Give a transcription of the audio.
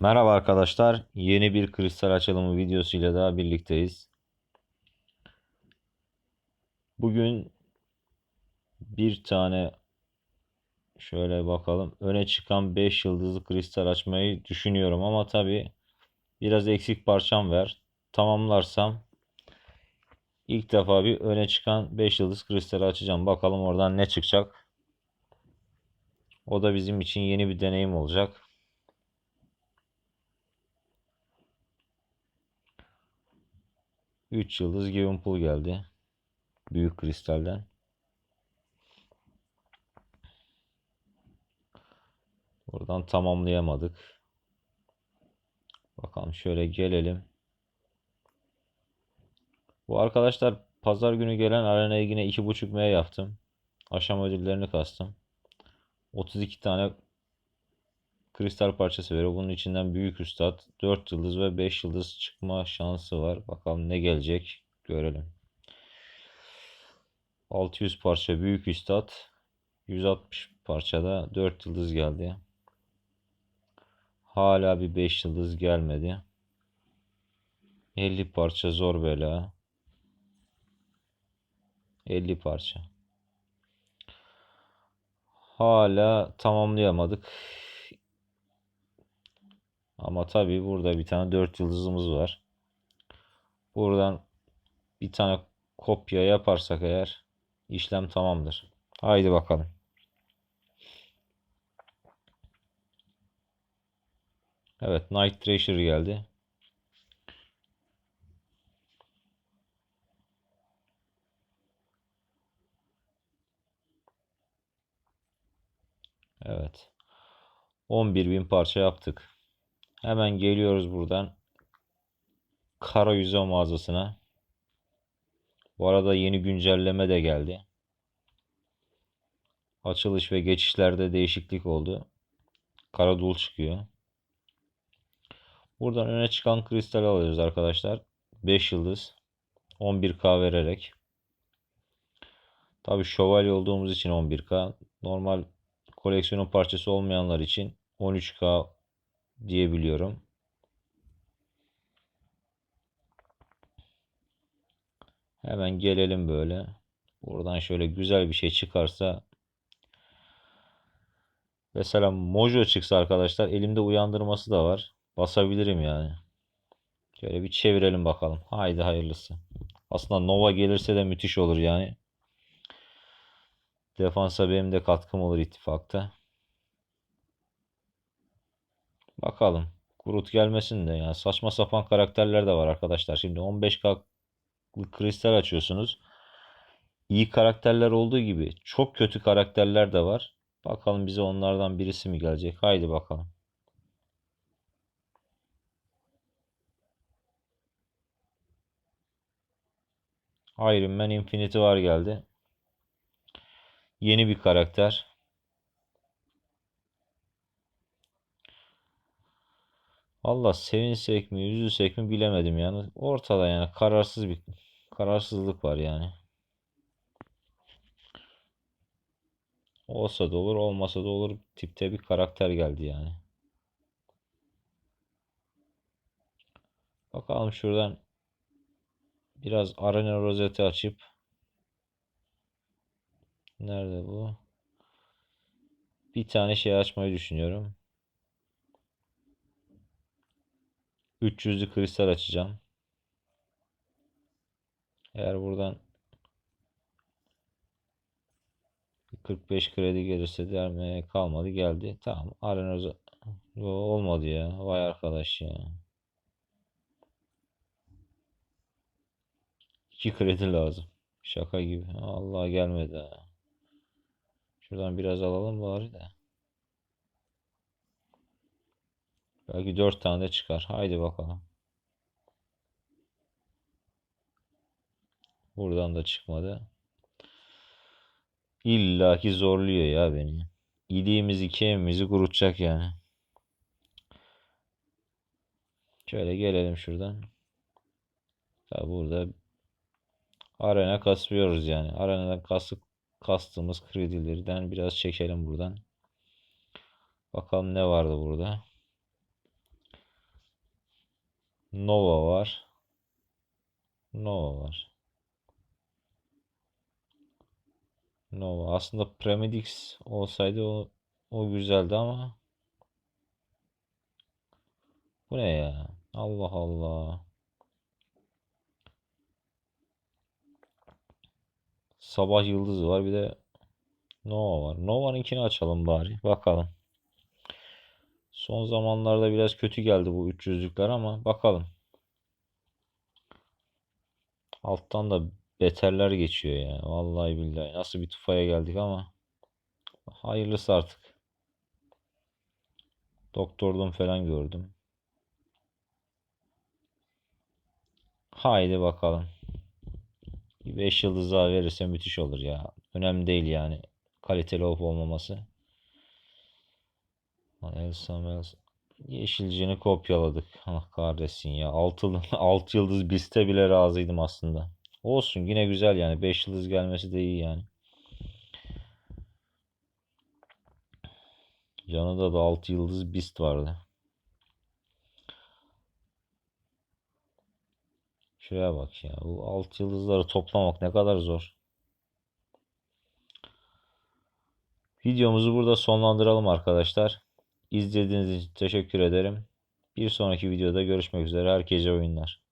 Merhaba arkadaşlar. Yeni bir kristal açılımı videosuyla daha birlikteyiz. Bugün bir tane şöyle bakalım. Öne çıkan 5 yıldızlı kristal açmayı düşünüyorum ama tabi biraz eksik parçam var. Tamamlarsam ilk defa bir öne çıkan 5 yıldız kristal açacağım. Bakalım oradan ne çıkacak. O da bizim için yeni bir deneyim olacak. 3 yıldız Given Pool geldi. Büyük kristalden. Buradan tamamlayamadık. Bakalım şöyle gelelim. Bu arkadaşlar pazar günü gelen arenaya yine 2.5 M yaptım. Aşama ödüllerini kastım. 32 tane kristal parçası veriyor. Bunun içinden büyük üstad 4 yıldız ve 5 yıldız çıkma şansı var. Bakalım ne gelecek görelim. 600 parça büyük üstad 160 parçada 4 yıldız geldi. Hala bir 5 yıldız gelmedi. 50 parça zor bela. 50 parça. Hala tamamlayamadık. Ama tabii burada bir tane 4 yıldızımız var. Buradan bir tane kopya yaparsak eğer işlem tamamdır. Haydi bakalım. Evet Night Thrasher geldi. Evet. 11.000 parça yaptık. Hemen geliyoruz buradan. Kara yüze mağazasına. Bu arada yeni güncelleme de geldi. Açılış ve geçişlerde değişiklik oldu. Kara dul çıkıyor. Buradan öne çıkan kristal alıyoruz arkadaşlar. 5 yıldız. 11k vererek. Tabi şövalye olduğumuz için 11k. Normal koleksiyonun parçası olmayanlar için 13k diyebiliyorum. Hemen gelelim böyle. Buradan şöyle güzel bir şey çıkarsa mesela Mojo çıksa arkadaşlar elimde uyandırması da var. Basabilirim yani. Şöyle bir çevirelim bakalım. Haydi hayırlısı. Aslında Nova gelirse de müthiş olur yani. Defansa benim de katkım olur ittifakta. Bakalım. Groot gelmesin de ya. Saçma sapan karakterler de var arkadaşlar. Şimdi 15k kristal açıyorsunuz. İyi karakterler olduğu gibi çok kötü karakterler de var. Bakalım bize onlardan birisi mi gelecek? Haydi bakalım. Iron Man Infinity var geldi. Yeni bir karakter. Allah sevinsek mi üzülsek mi bilemedim yani. Ortada yani kararsız bir kararsızlık var yani. Olsa da olur olmasa da olur tipte bir karakter geldi yani. Bakalım şuradan biraz arena rozeti açıp nerede bu? Bir tane şey açmayı düşünüyorum. 300'lü kristal açacağım. Eğer buradan 45 kredi gelirse dermeye kalmadı geldi. Tamam. Arena olmadı ya. Vay arkadaş ya. 2 kredi lazım. Şaka gibi. Allah gelmedi. Şuradan biraz alalım bari de. Belki 4 tane de çıkar. Haydi bakalım. Buradan da çıkmadı. İlla ki zorluyor ya beni. İliğimizi kemiğimizi kurutacak yani. Şöyle gelelim şuradan. Tabi burada arena kasıyoruz yani. Arenadan kasıp kastığımız kredilerden biraz çekelim buradan. Bakalım ne vardı burada. Nova var. Nova var. Nova. Aslında Premidix olsaydı o, o güzeldi ama bu ne ya? Allah Allah. Sabah yıldızı var bir de Nova var. Nova'nınkini açalım bari. Bakalım. Son zamanlarda biraz kötü geldi bu 300'lükler ama bakalım. Alttan da beterler geçiyor ya. Vallahi billahi. Nasıl bir tufaya geldik ama. Hayırlısı artık. Doktordan falan gördüm. Haydi bakalım. 5 yıldız daha verirse müthiş olur ya. Önemli değil yani. Kaliteli olup olmaması. Melsa. Yeşilcini kopyaladık. Allah kahretsin ya. 6 6 yıldız biste bile razıydım aslında. Olsun yine güzel yani. 5 yıldız gelmesi de iyi yani. Yanında da 6 yıldız bist vardı. Şuraya bak ya. Bu 6 yıldızları toplamak ne kadar zor. Videomuzu burada sonlandıralım arkadaşlar. İzlediğiniz için teşekkür ederim. Bir sonraki videoda görüşmek üzere. Herkese oyunlar.